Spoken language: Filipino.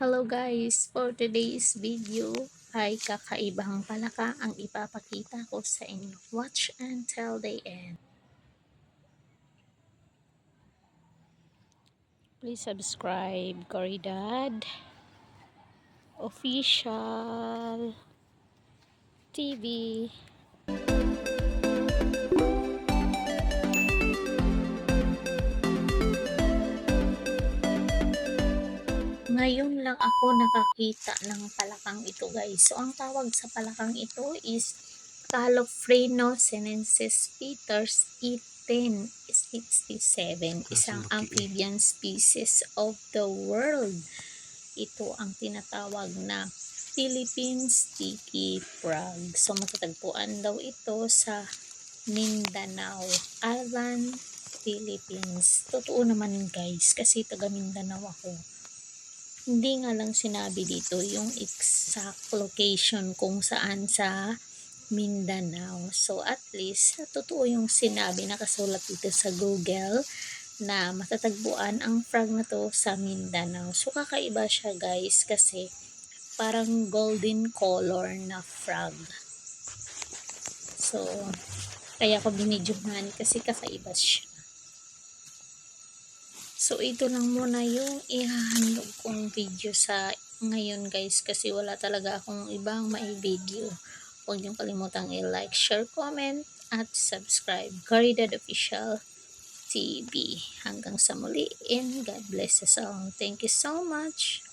Hello guys, for today's video ay kakaibang palaka ang ipapakita ko sa inyo. Watch until the end. Please subscribe, Coridad Official TV. Ngayon lang ako nakakita ng palakang ito guys. So ang tawag sa palakang ito is Calofreno sinensis peters E1067. Isang amphibian species of the world. Ito ang tinatawag na Philippine sticky frog. So matatagpuan daw ito sa Mindanao Island, Philippines. Totoo naman guys kasi taga Mindanao ako hindi nga lang sinabi dito yung exact location kung saan sa Mindanao. So at least, totoo yung sinabi nakasulat dito sa Google na matatagpuan ang frog na to sa Mindanao. So kakaiba siya guys kasi parang golden color na frog. So, kaya ko binidyohan kasi kakaiba siya. So, ito lang muna yung ihahandog kong video sa ngayon guys kasi wala talaga akong ibang mai-video. Huwag niyong kalimutang i-like, share, comment, at subscribe. Caridad Official TV. Hanggang sa muli and God bless us all. Thank you so much.